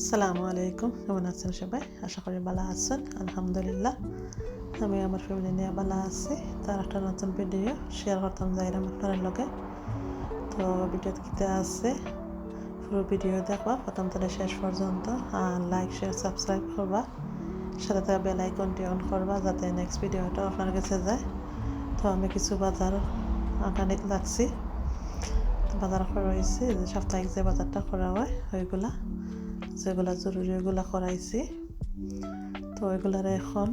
আসসালামু আলাইকুম। কেমন আছেন সবাই? আশা করি ভালো আছেন। আলহামদুলিল্লাহ। আমি আমার ফ্যামিলি নিয়ে ভালো আছি। তার একটা নতুন ভিডিও শেয়ার করতাম যাইরাম আপনার লগে। তো ভিডিও কিতে আছে। পুরো ভিডিও দেখবা। প্রথম থেকে শেষ পর্যন্ত। আর লাইক শেয়ার সাবস্ক্রাইব করবা। সাথে তার বেল আইকনটি অন করবা যাতে নেক্সট ভিডিওটা আপনার কাছে যায়। তো আমি কিছু বাজার আঁকানিক লাগছি বাজার করা হয়েছে। সাপ্তাহিক যে বাজারটা করা হয়, ওইগুলা। যেগুলা জরুরি ওইগুলা করাইছি তো ওইগুলার এখন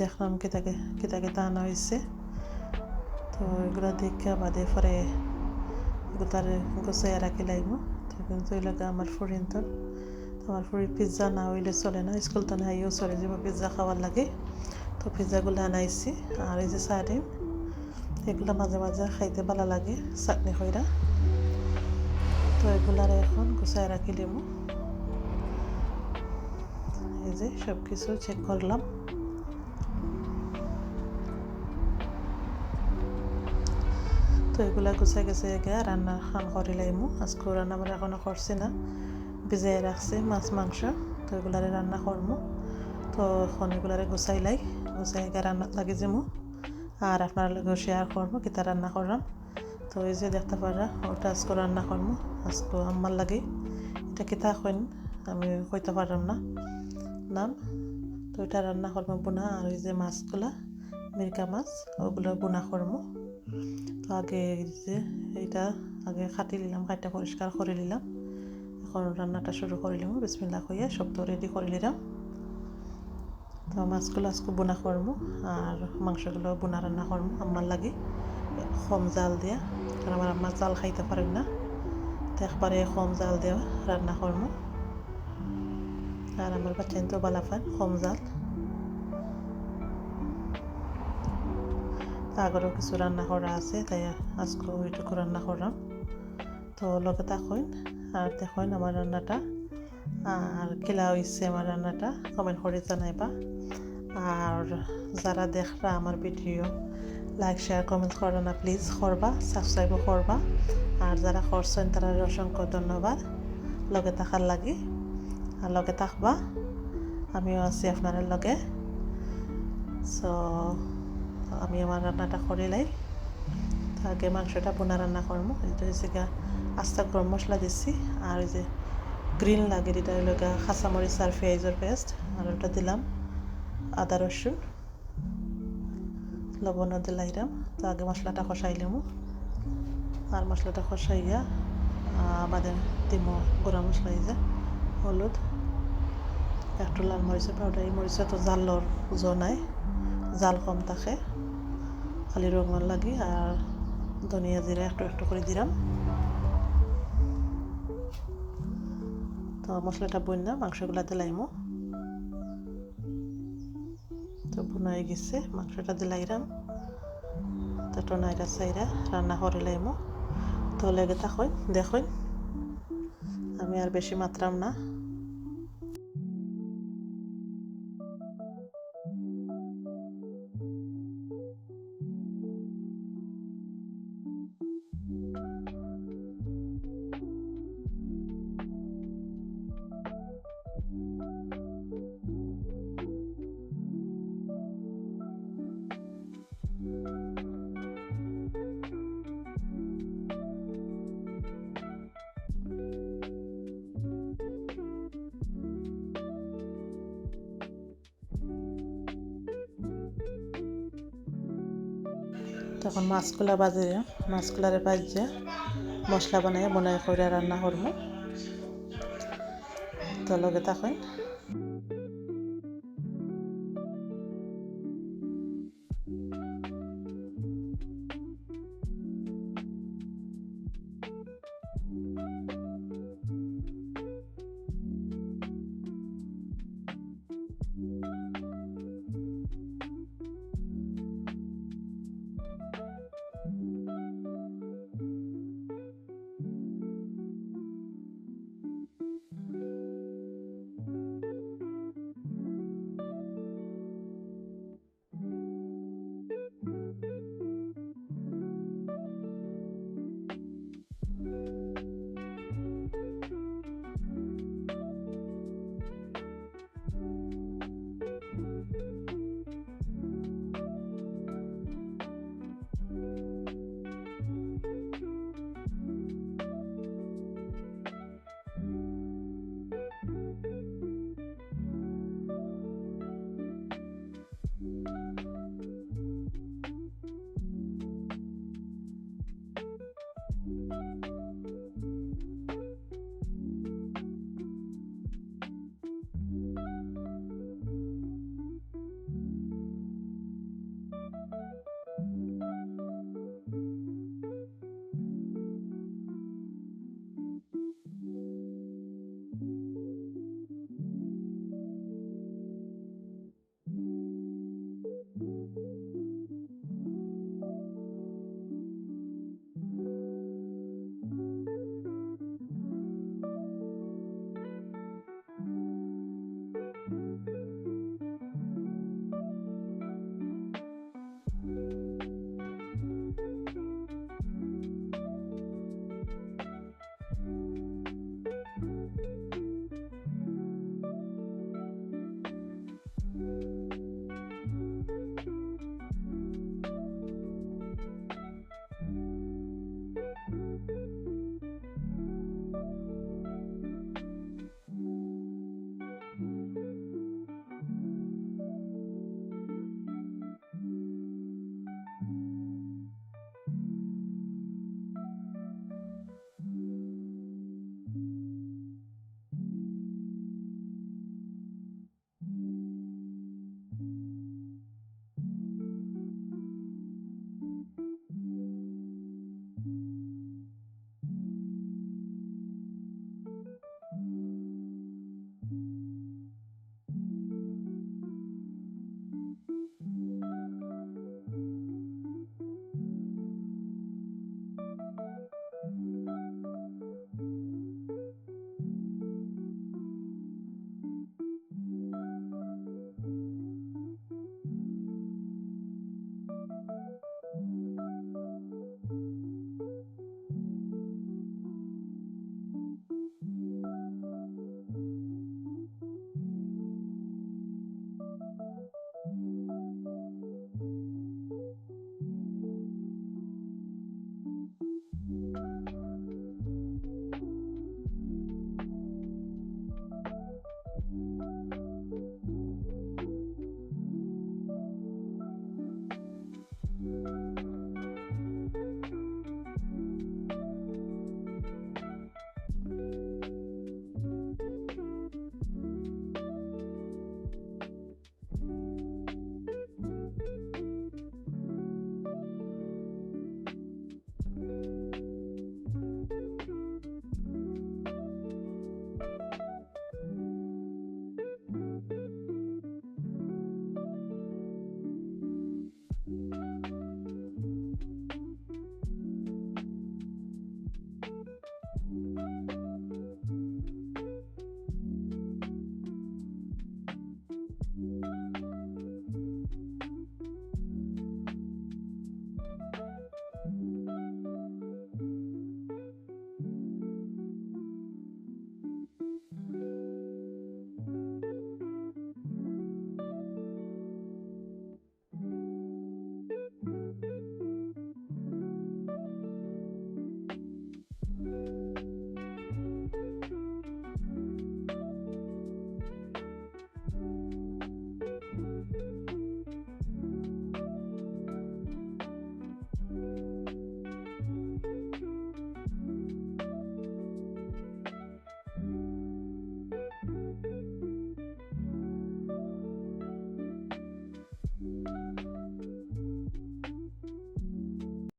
দেখলাম কেতাকে কেতাকে আনা হয়েছে তো ওইগুলা দেখে বাদে পরে গোটারে গুছাই রাখি লাগে আমার ফুরিন তো আমার ফুরি পিৎজা না হইলে চলে না স্কুল তো নাইও চলে যাব পিৎজা খাওয়ার লাগে। তো পিৎজাগুলো আনাইছি আর এই যে সারিম এগুলো মাঝে মাঝে খাইতে ভালো লাগে চাটনি খৈরা তো এগুলার এখন গুছাই রাখি লিমু। এই যে সব কিছু চেক করলাম। তো এগুলা গুছাই গেছে গে রান্না খান করি লাইমু। আজকে রান্না বান্না এখনও করছি না। ভিজাই রাখছি মাছ, মাংস। তো এগুলারে রান্না করমু। তো এখন এগুলারে গুছাই লাই। গুছাই গে রান্না লাগি যামু। আর আপনার লগে শেয়ার করব কিতা রান্না করলাম। তো এই যে দেখতে পারা, ওটা আজকে রান্না করব আজকে আমার লাগে। এটা কিতা কইন? আমি কইতে পারলাম না। নাম তো এটা রান্না করব বোনা আর ওই যে মাছগুলা মিরকা মাছ, ওগুলো বোনা করব তো আগে যে এইটা আগে কাটি নিলাম কাটটা পরিষ্কার করে নিলাম। এখন রান্নাটা শুরু করে নিলাম বিসমিল্লা কইয়া সব তো রেডি করে নিলাম। তো মাছগুলো আজকে বোনা করব আর মাংসগুলো বোনা রান্না করব আমার লাগে কম জাল দিয়া। কারণ আমার আম্মা জাল খাইতে পারেন না। তো একবারে কম জাল দেওয়া রান্না করব আর আমার বাচ্চা তো বালা পান কম আগরও কিছু রান্না করা আছে, তাই আজকে ওইটুকু রান্না করলাম। তো লগে দেখুন আর দেখুন আমার রান্নাটা, আর খেলা হয়েছে আমার রান্নাটা কমেন্ট করে জানাইবা। আর যারা দেখরা আমার ভিডিও লাইক শেয়ার কমেন্ট করো না প্লিজ করবা সাবস্ক্রাইবও করবা। আর যারা করছেন তারা অসংখ্য ধন্যবাদ। লগে থাকার লাগে। লগে থাকবা। আমিও আছি আপনার লগে। সো আমি আমার রান্নাটা করে লাই। আগে মাংসটা বোনা রান্না করব এটা হচ্ছে গা আস্তা গরম মশলা দিচ্ছি আর যে গ্রিন লাগে, এটা হলো গা খাঁচামরিচ আর পেঁয়াজের পেস্ট। আর ওটা দিলাম আদা, রসুন লবণও দিলাইলাম তো আগে মশলাটা কষাইলাম আর মশলাটা কষাইয়া বাদে দিমো, গুঁড়া মশলা হলুদ। একটু লাল মরিচের পাউডার এই মরিচে তো জালর পুজো নাই জাল কম থাকে, খালি রঙের লাগে আর ধনিয়া জিরা একটু একটু করে দিলাম তো মশলাটা বন্যা মাংসগুলা দিলাইমো তো বুনাই গেছে মাংসটা দিলাইরাম তো টনাইরা চাইরা রান্না করে লাইমো তো লেগে থাকুন দেখুন আমি আর বেশি মাত্রাম না। তখন মাছগুলা বাজে মাছগুলারে বাজিয়া মশলা বানাই বনাই করে রান্না করব তো লগে তখন